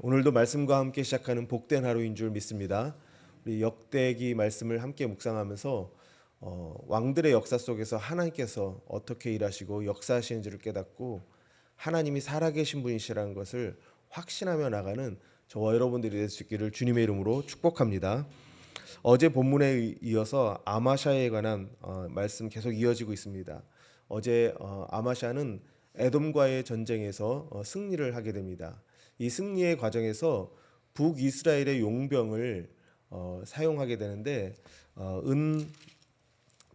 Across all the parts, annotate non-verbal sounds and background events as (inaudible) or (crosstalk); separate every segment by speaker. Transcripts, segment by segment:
Speaker 1: 오늘도 말씀과 함께 시작하는 복된 하루인 줄 믿습니다. 우리 역대기 말씀을 함께 묵상하면서 어, 왕들의 역사 속에서 하나님께서 어떻게 일하시고 역사하시는지를 깨닫고 하나님이 살아계신 분이시라는 것을 확신하며 나가는 저와 여러분들이 될 수 있기를 주님의 이름으로 축복합니다. 어제 본문에 이어서 아마샤에 관한 어, 말씀 계속 이어지고 있습니다. 어제 어, 아마샤는 에돔과의 전쟁에서 어, 승리를 하게 됩니다. 이 승리의 과정에서 북이스라엘의 용병을 어, 사용하게 되는데 어, 은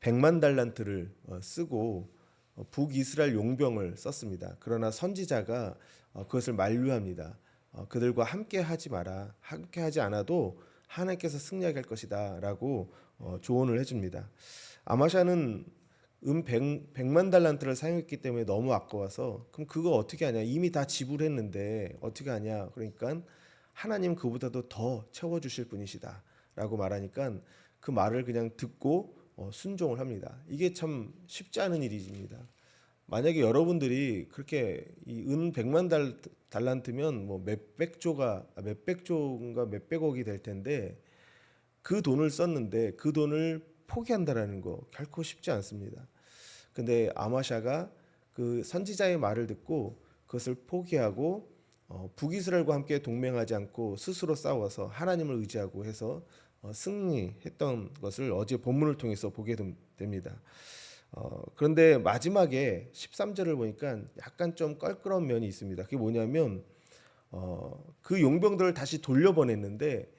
Speaker 1: 100만 달란트를 어, 쓰고 어, 북이스라엘 용병을 썼습니다. 그러나 선지자가 어, 그것을 만류합니다. 어, 그들과 함께 하지 마라. 함께 하지 않아도 하나님께서 승리하게 할 것이다라고 어, 조언을 해줍니다. 아마샤는 은 100, 100만 달란트를 사용했기 때문에 너무 아까워서 그럼 그거 어떻게 하냐? 이미 다 지불했는데 어떻게 하냐? 그러니까 하나님 그보다도 더 채워주실 분이시다 라고 말하니까 그 말을 그냥 듣고 어, 순종을 합니다. 이게 참 쉽지 않은 일입니다. 만약에 여러분들이 그렇게 이은 100만 달, 달란트면 뭐 몇백 조가 아, 몇백 조인가 몇백억이 될 텐데 그 돈을 썼는데 그 돈을 포기한다라는 거 결코 쉽지 않습니다. 근데 아마샤가 그 선지자의 말을 듣고 그것을 포기하고 어, 북이스라엘과 함께 동맹하지 않고 스스로 싸워서 하나님을 의지하고 해서 어, 승리했던 것을 어제 본문을 통해서 보게 됨- 됩니다. 어, 그런데 마지막에 13절을 보니까 약간 좀 껄끄러운 면이 있습니다. 그게 뭐냐면 어, 그 용병들을 다시 돌려보냈는데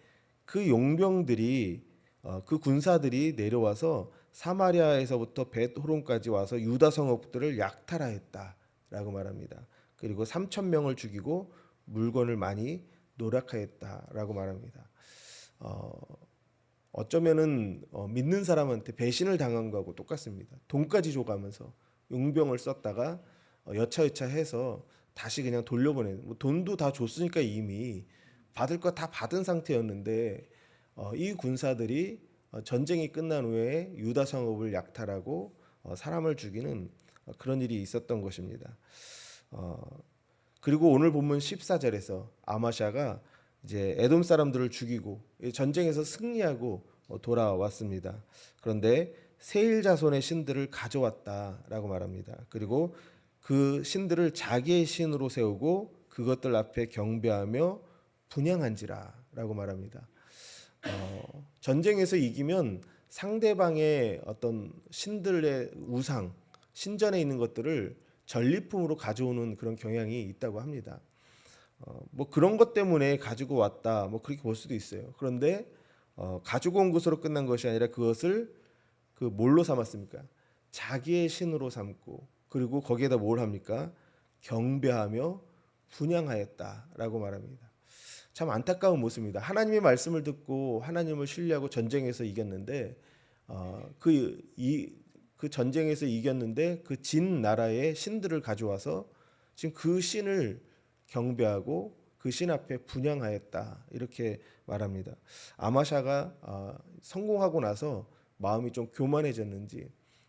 Speaker 1: 그 용병들이 어, 그 군사들이 내려와서 사마리아에서부터 벳호론까지 와서 유다 성읍들을 약탈하였다라고 말합니다. 그리고 3천 명을 죽이고 물건을 많이 노력하였다라고 말합니다. 어, 어쩌면은 어, 믿는 사람한테 배신을 당한 거하고 똑같습니다. 돈까지 줘가면서 용병을 썼다가 어, 여차여차 해서 다시 그냥 돌려보내는 뭐 돈도 다 줬으니까 이미 받을 거 다 받은 상태였는데 어, 이 군사들이 어, 전쟁이 끝난 후에 유다 성읍을 약탈하고 어, 사람을 죽이는 어, 그런 일이 있었던 것입니다. 어, 그리고 오늘 본문 14절에서 아마샤가 이제 에돔 사람들을 죽이고 이 전쟁에서 승리하고 어, 돌아왔습니다. 그런데 세일 자손의 신들을 가져왔다라고 말합니다. 그리고 그 신들을 자기의 신으로 세우고 그것들 앞에 경배하며 분양한지라라고 말합니다. 어, 전쟁에서 이기면 상대방의 어떤 신들의 우상, 신전에 있는 것들을 전리품으로 가져오는 그런 경향이 있다고 합니다. 어, 뭐 그런 것 때문에 가지고 왔다, 뭐 그렇게 볼 수도 있어요. 그런데 어, 가지고 온 것으로 끝난 것이 아니라 그것을 그 뭘로 삼았습니까? 자기의 신으로 삼고 그리고 거기에다 뭘 합니까? 경배하며 분양하였다라고 말합니다. 참 안타까운 모습입니다. 하나님의 말씀을 듣고 하나님을 신뢰하고 전쟁에서 이겼는데 어, 그이 그 전쟁에서 이겼는데 그 진 나라의 신들을 가져와서 지금 그 신을 경배하고 그 신 앞에 분양하였다 이렇게 말합니다. 아마샤가 어, 성공하고 나서 마음이 좀 교만해졌는지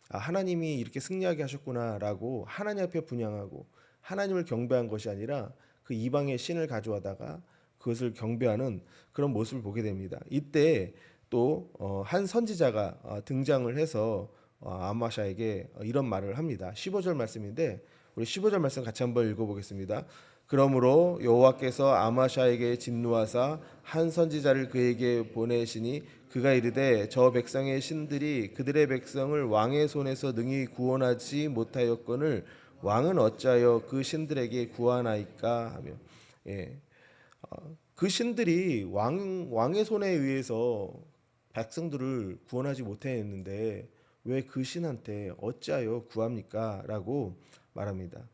Speaker 1: 아, 하나님이 이렇게 승리하게 하셨구나라고 하나님 앞에 분양하고 하나님을 경배한 것이 아니라 그 이방의 신을 가져와다가 그것을 경배하는 그런 모습을 보게 됩니다. 이때 또 한 선지자가 어, 등장을 해서 어, 아마샤에게 어, 이런 말을 합니다. 15절 말씀인데 우리 15절 말씀 같이 한번 읽어보겠습니다. 그러므로 여호와께서 아마샤에게 진노하사 한 선지자를 그에게 보내시니 그가 이르되 저 백성의 신들이 그들의 백성을 왕의 손에서 능히 구원하지 못하였거늘 왕은 어찌하여 그 신들에게 구하나이까 하며 예. 어, 그 신들이 왕 왕의 손에 의해서 백성들을 구원하지 못했는데 왜 그 신한테 어찌하여 구합니까?라고 말합니다.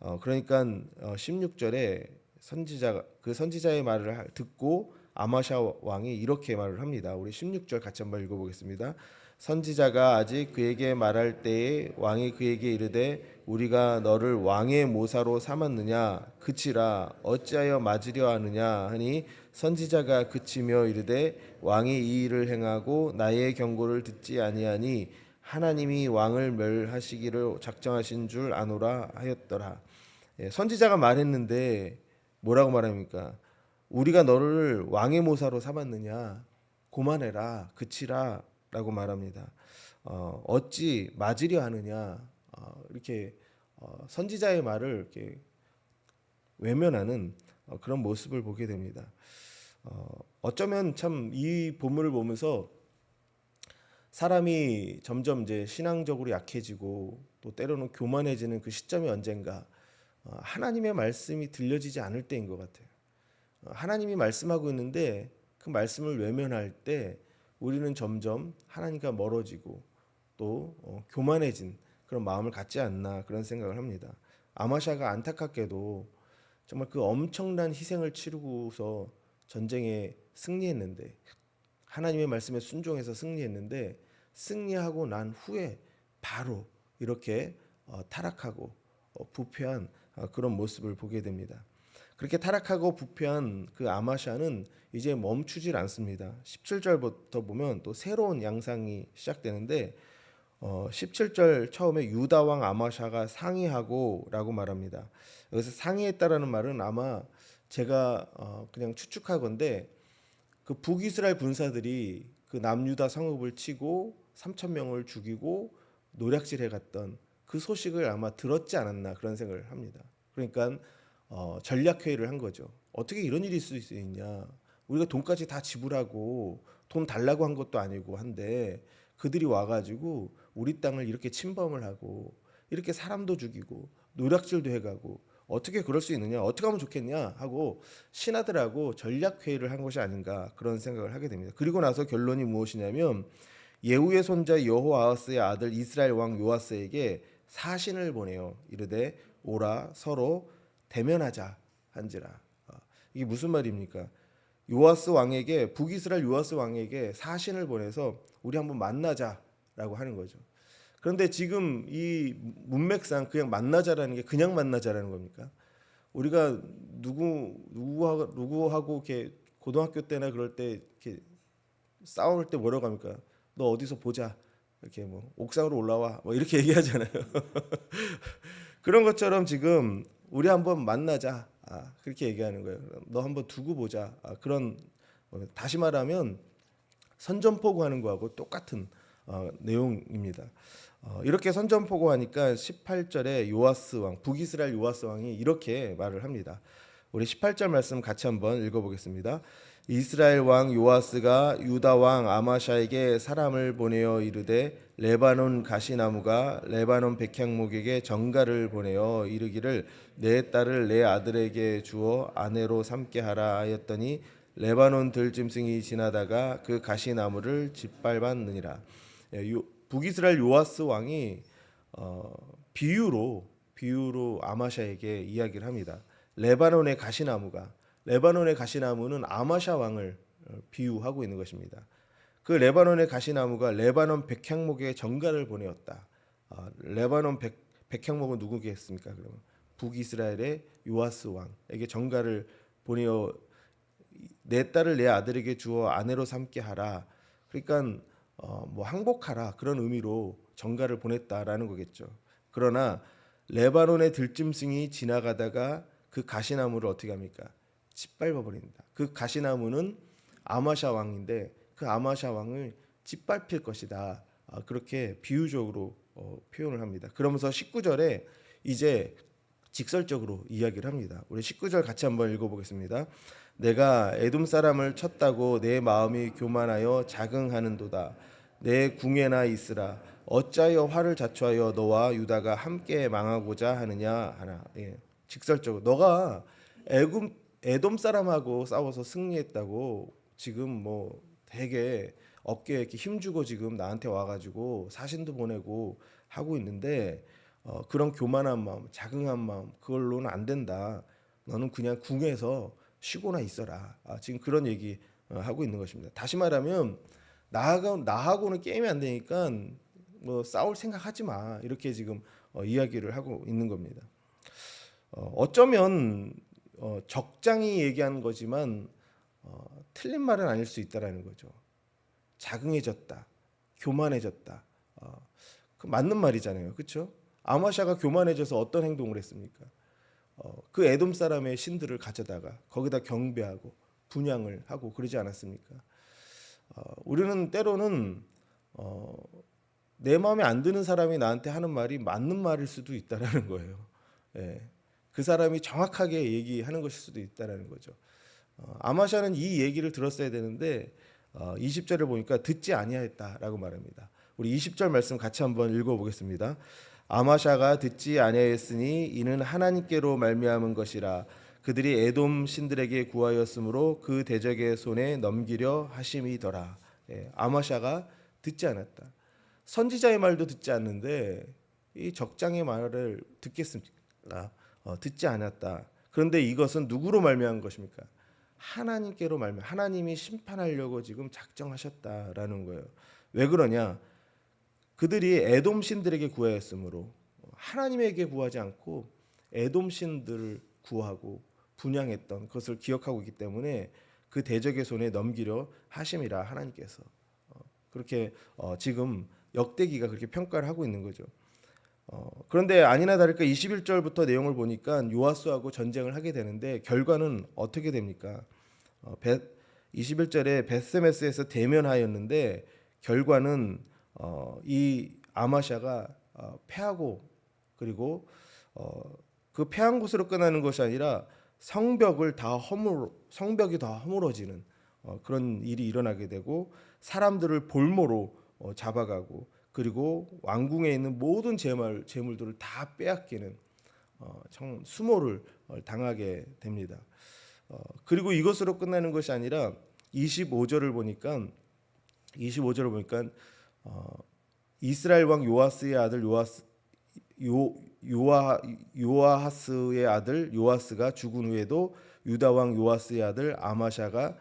Speaker 1: 어, 그러니까 어, 16절에 선지자 그 선지자의 말을 하- 듣고 아마샤 왕이 이렇게 말을 합니다. 우리 16절 같이 한번 읽어보겠습니다. 선지자가 아직 그에게 말할 때에 왕이 그에게 이르되 우리가 너를 왕의 모사로 삼았느냐 그치라 어찌하여 맞으려 하느냐 하니 선지자가 그치며 이르되 왕이 이 일을 행하고 나의 경고를 듣지 아니하니 하나님이 왕을 멸하시기를 작정하신 줄 아노라 하였더라. 예, 선지자가 말했는데 뭐라고 말합니까? 우리가 너를 왕의 모사로 삼았느냐 고만해라 그치라라고 말합니다. 어, 어찌 맞으려 하느냐 어, 이렇게 어, 선지자의 말을 이렇게 외면하는 어, 그런 모습을 보게 됩니다. 어, 어쩌면 참 이 본문을 보면서 사람이 점점 이제 신앙적으로 약해지고 또 때로는 교만해지는 그 시점이 언젠가 어, 하나님의 말씀이 들려지지 않을 때인 것 같아요. 어, 하나님이 말씀하고 있는데 그 말씀을 외면할 때 우리는 점점 하나님과 멀어지고 또 어, 교만해진 그런 마음을 갖지 않나 그런 생각을 합니다. 아마샤가 안타깝게도 정말 그 엄청난 희생을 치르고서 전쟁에 승리했는데 하나님의 말씀에 순종해서 승리했는데 승리하고 난 후에 바로 이렇게 어, 타락하고 어, 부패한 어, 그런 모습을 보게 됩니다. 그렇게 타락하고 부패한 그 아마샤는 이제 멈추질 않습니다. 17절부터 보면 또 새로운 양상이 시작되는데 어, 17절 처음에 유다 왕 아마샤가 상의하고라고 말합니다. 여기서 상의했다라는 말은 아마 제가 어, 그냥 추측하건데 그 북이스라엘 군사들이 그 남유다 성읍을 치고 3천 명을 죽이고 노략질해 갔던 그 소식을 아마 들었지 않았나 그런 생각을 합니다. 그러니까 어, 전략 회의를 한 거죠. 어떻게 이런 일이 있을 수 있냐? 우리가 돈까지 다 지불하고 돈 달라고 한 것도 아니고 한데 그들이 와가지고 우리 땅을 이렇게 침범을 하고 이렇게 사람도 죽이고 노략질도 해가고 어떻게 그럴 수 있느냐? 어떻게 하면 좋겠냐? 하고 신하들하고 전략 회의를 한 것이 아닌가 그런 생각을 하게 됩니다. 그리고 나서 결론이 무엇이냐면 예후의 손자 여호아하스의 아들 이스라엘 왕 요아스에게 사신을 보내요. 이르되 오라 서로 대면하자 한지라. 어, 이게 무슨 말입니까? 요아스 왕에게 북이스라엘 요아스 왕에게 사신을 보내서 우리 한번 만나자 라고 하는 거죠. 그런데 지금 이 문맥상 그냥 만나자라는 게 그냥 만나자라는 겁니까? 우리가 누구 누구하고 누구하고 이렇게 고등학교 때나 그럴 때 이렇게 싸울 때 뭐라고 합니까? 너 어디서 보자. 이렇게 뭐 옥상으로 올라와. 뭐 이렇게 (laughs) 얘기하잖아요. (laughs) 그런 것처럼 지금 우리 한번 만나자. 아, 그렇게 얘기하는 거예요. 너 한번 두고 보자. 아, 그런 어, 다시 말하면 선전포고 하는 거하고 똑같은 어, 내용입니다. 어, 이렇게 선전포고하니까 18절에 요아스 왕, 북이스라엘 요아스 왕이 이렇게 말을 합니다. 우리 18절 말씀 같이 한번 읽어보겠습니다. 이스라엘 왕 요아스가 유다 왕 아마샤에게 사람을 보내어 이르되 레바논 가시나무가 레바논 백향목에게 정가를 보내어 이르기를 내 딸을 내 아들에게 주어 아내로 삼게 하라 하였더니 레바논 들짐승이 지나다가 그 가시나무를 짓밟았느니라. 예, 요- 북이스라엘 요아스 왕이 어, 비유로 비유로 아마샤에게 이야기를 합니다. 레바논의 가시나무가 레바논의 가시나무는 아마샤 왕을 어, 비유하고 있는 것입니다. 그 레바논의 가시나무가 레바논 백향목에 정가를 보내었다. 아, 레바논 백, 백향목은 누구겠습니까? 그러면 북이스라엘의 요아스 왕에게 정가를 보내어 내 딸을 내 아들에게 주어 아내로 삼게 하라. 그러니까 어, 뭐 항복하라 그런 의미로 정가를 보냈다라는 거겠죠. 그러나 레바논의 들짐승이 지나가다가 그 가시나무를 어떻게 합니까? 짓밟아 버린다. 그 가시나무는 아마샤 왕인데 그 아마샤 왕을 짓밟힐 것이다. 아, 그렇게 비유적으로 어, 표현을 합니다. 그러면서 19절에 이제 직설적으로 이야기를 합니다. 우리 19절 같이 한번 읽어보겠습니다. 내가 에돔 사람을 쳤다고 내 마음이 교만하여 자긍하는도다. 내 궁에나 있으라. 어찌하여 화를 자초하여 너와 유다가 함께 망하고자 하느냐 하나. 예. 직설적으로 너가 애굽 에돔 사람하고 싸워서 승리했다고 지금 뭐 되게 어깨에 이렇게 힘주고 지금 나한테 와가지고 사신도 보내고 하고 있는데 어, 그런 교만한 마음, 자긍한 마음 그걸로는 안 된다. 너는 그냥 궁에서 쉬고나 있어라. 아, 지금 그런 얘기 어, 하고 있는 것입니다. 다시 말하면 나하고 나하고는 게임이 안 되니까 뭐 싸울 생각하지 마. 이렇게 지금 어, 이야기를 하고 있는 겁니다. 어, 어쩌면 어, 적장이 얘기한 거지만 어, 틀린 말은 아닐 수 있다라는 거죠. 자긍해졌다, 교만해졌다. 어, 그 맞는 말이잖아요, 그렇죠? 아마샤가 교만해져서 어떤 행동을 했습니까? 어, 그 에돔 사람의 신들을 가져다가 거기다 경배하고 분양을 하고 그러지 않았습니까? 어, 우리는 때로는 어, 내 마음에 안 드는 사람이 나한테 하는 말이 맞는 말일 수도 있다라는 (laughs) 거예요. 예. 그 사람이 정확하게 얘기하는 것일 수도 있다라는 거죠. 어, 아마샤는 이 얘기를 들었어야 되는데 어, 20절을 보니까 듣지 아니하였다라고 말합니다. 우리 20절 말씀 같이 한번 읽어보겠습니다. 아마샤가 듣지 아니하였으니 이는 하나님께로 말미암은 것이라 그들이 에돔 신들에게 구하였으므로 그 대적의 손에 넘기려 하심이더라. 예, 아마샤가 듣지 않았다. 선지자의 말도 듣지 않는데 이 적장의 말을 듣겠습니까? 어, 듣지 않았다. 그런데 이것은 누구로 말미암은 것입니까? 하나님께로 말미 하나님이 심판하려고 지금 작정하셨다라는 거예요. 왜 그러냐? 그들이 에돔 신들에게 구하였으므로 하나님에게 구하지 않고 에돔 신들을 구하고 분양했던 것을 기억하고 있기 때문에 그 대적의 손에 넘기려 하심이라 하나님께서 어, 그렇게 어, 지금 역대기가 그렇게 평가를 하고 있는 거죠. 어, 그런데 아니나 다를까 21절부터 내용을 보니까 요아스하고 전쟁을 하게 되는데 결과는 어떻게 됩니까? 어, 베, 21절에 베스메스에서 대면하였는데 결과는 어, 이 아마샤가 어, 패하고 그리고 어, 그 패한 곳으로 끝나는 것이 아니라 성벽을 다 허물 성벽이 다 허물어지는 어, 그런 일이 일어나게 되고 사람들을 볼모로 어, 잡아가고 그리고 왕궁에 있는 모든 재물 재물들을 다 빼앗기는 어, 참 수모를 어, 당하게 됩니다. 어, 그리고 이것으로 끝나는 것이 아니라 25절을 보니까 25절을 보니까 어, 이스라엘 왕 요아스의 아들 요아스 요 요아 요아하스의 아들 요아스가 죽은 후에도 유다 왕 요아스의 아들 아마샤가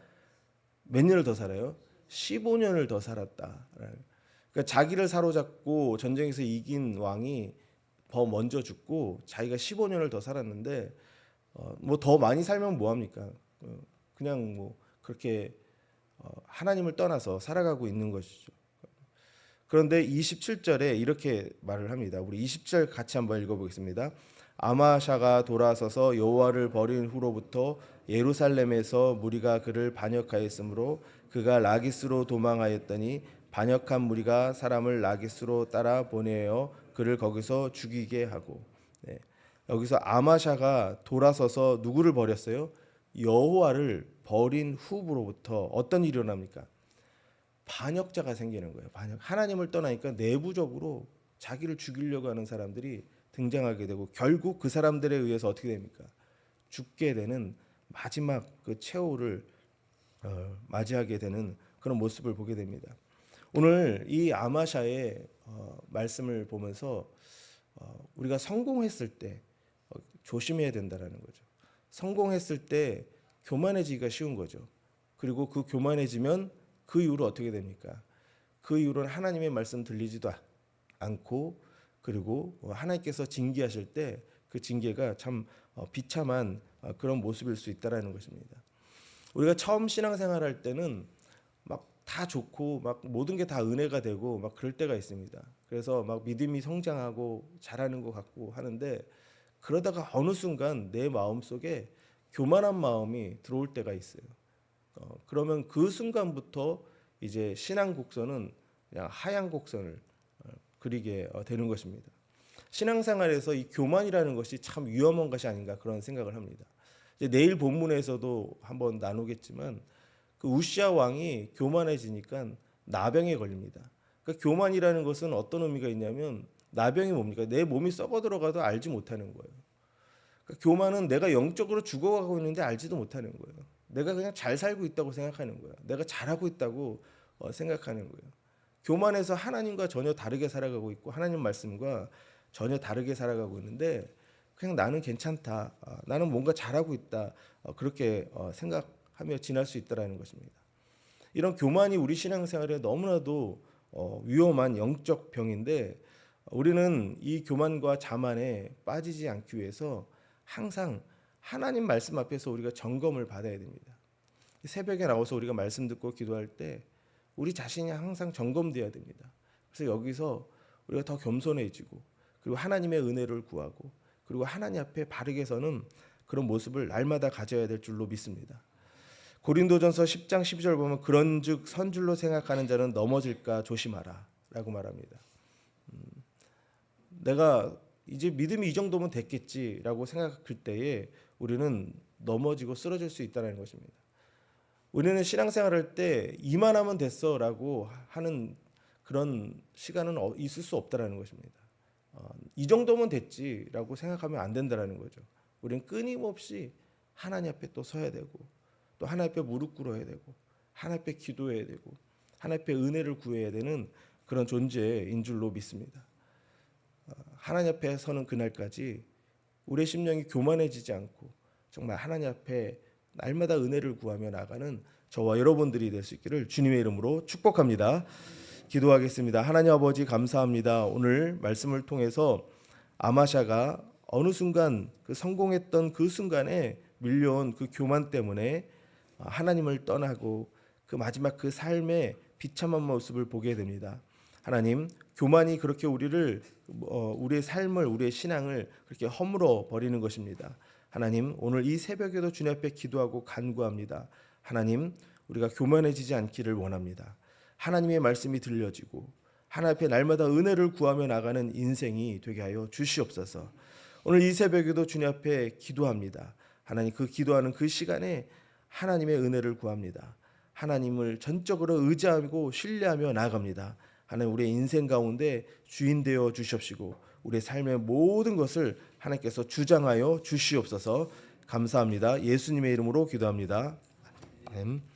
Speaker 1: 몇 년을 더 살아요? 15년을 더 살았다. 그러니까 자기를 사로잡고 전쟁에서 이긴 왕이 더 먼저 죽고 자기가 15년을 더 살았는데 어, 뭐더 많이 살면 뭐 합니까? 어, 그냥 뭐 그렇게 어, 하나님을 떠나서 살아가고 있는 것이죠. 그런데 27절에 이렇게 말을 합니다. 우리 20절 같이 한번 읽어보겠습니다. 아마샤가 돌아서서 여호와를 버린 후로부터 예루살렘에서 무리가 그를 반역하였으므로 그가 라기스로 도망하였더니 반역한 무리가 사람을 라기스로 따라 보내어 그를 거기서 죽이게 하고 네. 여기서 아마샤가 돌아서서 누구를 버렸어요? 여호와를 버린 후로부터 어떤 일이 일어납니까? 반역자가 생기는 거예요. 반역. 하나님을 떠나니까 내부적으로 자기를 죽이려고 하는 사람들이 등장하게 되고 결국 그 사람들에 의해서 어떻게 됩니까? 죽게 되는 마지막 그 최후를 어, 맞이하게 되는 그런 모습을 보게 됩니다. 오늘 이 아마샤의 어, 말씀을 보면서 어, 우리가 성공했을 때 어, 조심해야 된다라는 거죠. 성공했을 때 교만해지기가 쉬운 거죠. 그리고 그 교만해지면 그 이후로 어떻게 됩니까? 그 이후로는 하나님의 말씀 들리지도 않고 그리고 하나님께서 징계하실 때 그 징계가 참 어, 비참한 어, 그런 모습일 수 있다라는 것입니다. 우리가 처음 신앙생활할 때는 막 다 좋고 막 모든 게 다 은혜가 되고 막 그럴 때가 있습니다. 그래서 막 믿음이 성장하고 잘하는 것 같고 하는데 그러다가 어느 순간 내 마음 속에 교만한 마음이 들어올 때가 있어요. 어, 그러면 그 순간부터 이제 신앙 곡선은 그냥 하얀 곡선을 어, 그리게 어, 되는 것입니다. 신앙생활에서 이 교만이라는 것이 참 위험한 것이 아닌가 그런 생각을 합니다. 내일 본문에서도 한번 나누겠지만 그 우시아 왕이 교만해지니까 나병에 걸립니다. 그러니까 교만이라는 것은 어떤 의미가 있냐면 나병이 뭡니까? 내 몸이 썩어 들어가도 알지 못하는 거예요. 그러니까 교만은 내가 영적으로 죽어가고 있는데 알지도 못하는 거예요. 내가 그냥 잘 살고 있다고 생각하는 거야. 내가 잘하고 있다고 어, 생각하는 거예요. 교만해서 하나님과 전혀 다르게 살아가고 있고 하나님 말씀과 전혀 다르게 살아가고 있는데 그냥 나는 괜찮다. 어, 나는 뭔가 잘하고 있다. 어, 그렇게 어, 생각하며 지날 수 있다라는 것입니다. 이런 교만이 우리 신앙생활에 너무나도 어, 위험한 영적 병인데 우리는 이 교만과 자만에 빠지지 않기 위해서 항상 하나님 말씀 앞에서 우리가 점검을 받아야 됩니다. 새벽에 나와서 우리가 말씀 듣고 기도할 때 우리 자신이 항상 점검돼야 됩니다. 그래서 여기서 우리가 더 겸손해지고 그리고 하나님의 은혜를 구하고 그리고 하나님 앞에 바르게 서는 그런 모습을 날마다 가져야 될 줄로 믿습니다. 고린도전서 10장 12절 보면 그런즉 선줄로 생각하는 자는 넘어질까 조심하라라고 말합니다. 음, 내가 이제 믿음이 이 정도면 됐겠지라고 생각할 때에 우리는 넘어지고 쓰러질 수 있다는 것입니다. 우리는 신앙생활 할 때 이만 하면 됐어라고 하는 그런 시간은 어- 있을 수 없다라는 것입니다. 어, 이 정도면 됐지라고 생각하면 안 된다라는 거죠. 우리는 끊임없이 하나님 앞에 또 서야 되고 또 하나님 앞에 무릎 꿇어야 되고 하나님 앞에 기도해야 되고 하나님 앞에 은혜를 구해야 되는 그런 존재인 줄로 믿습니다. 어, 하나님 앞에 서는 그날까지 우리의 심령이 교만해지지 않고 정말 하나님 앞에 날마다 은혜를 구하며 나가는 저와 여러분들이 될 수 있기를 주님의 이름으로 축복합니다. 기도하겠습니다. 하나님 아버지 감사합니다. 오늘 말씀을 통해서 아마샤가 어느 순간 그 성공했던 그 순간에 밀려온 그 교만 때문에 하나님을 떠나고 그 마지막 그 삶의 비참한 모습을 보게 됩니다. 하나님 교만이 그렇게 우리를 어, 우리의 삶을 우리의 신앙을 그렇게 허물어 버리는 것입니다. 하나님 오늘 이 새벽에도 주님 앞에 기도하고 간구합니다. 하나님 우리가 교만해지지 않기를 원합니다. 하나님의 말씀이 들려지고 하나님 앞에 날마다 은혜를 구하며 나가는 인생이 되게 하여 주시옵소서. 오늘 이 새벽에도 주님 앞에 기도합니다. 하나님 그 기도하는 그 시간에 하나님의 은혜를 구합니다. 하나님을 전적으로 의지하고 신뢰하며 나아갑니다. 하나님 우리의 인생 가운데 주인 되어 주십시고 우리의 삶의 모든 것을 하나님께서 주장하여 주시옵소서. 감사합니다. 예수님의 이름으로 기도합니다. 아멘.